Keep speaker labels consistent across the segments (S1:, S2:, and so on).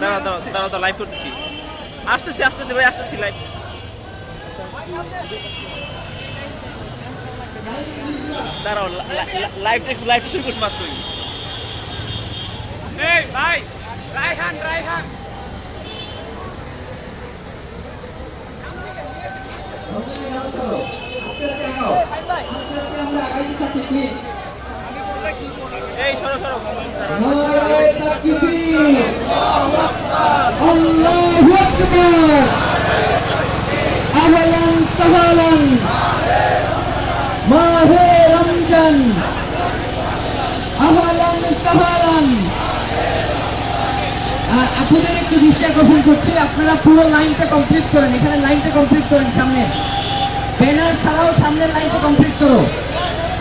S1: দাঁড়া দাঁড়া দাঁড়া দাঁড়া লাইভ করতেছি। আসতেছি আসতেছি ভাই আসতেছি লাইভ দাঁড়াও লাইভটা একটু লাইভটা শুরু করছি মাত্রই।
S2: এই ভাই রায়হান রায়হান।
S1: এই সরো সরো।
S3: আল্লাহু আকবার। আহলান সাহলান। মাহে রমজান। আহলান সাহলান। আপনাদের একটু দৃষ্টি আকর্ষণ করছি, আপনারা পুরো লাইনটা কমপ্লিট করেন, এখানে লাইনটা কমপ্লিট করেন সামনে। ব্যানার ছাড়াও সামনের লাইনটা কমপ্লিট করো।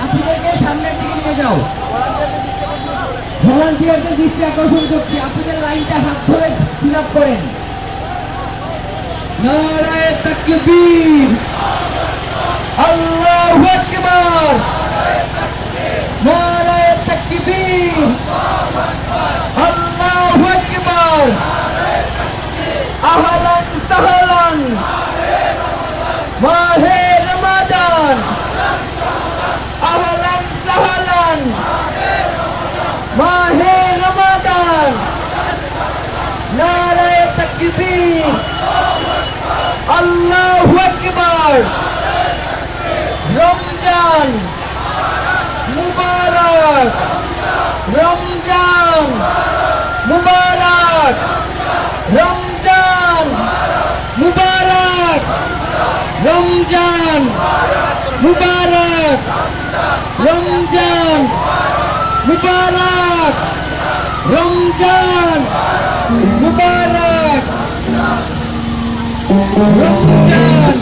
S3: আপনাদেরকে সামনের দিকে নিয়ে যাও। ভলান্টিয়ারদের দৃষ্টি আকর্ষণ করছি। আপনাদের লাইনটা হাত ধরে ফিল আপ করেন। নারায়ে Mubarak! Ramjan! Mubarak! Ramjan! Mubarak! Ramjan! Mubarak! Ramjan! Mubarak! Ramjan! Mubarak! Ramjan!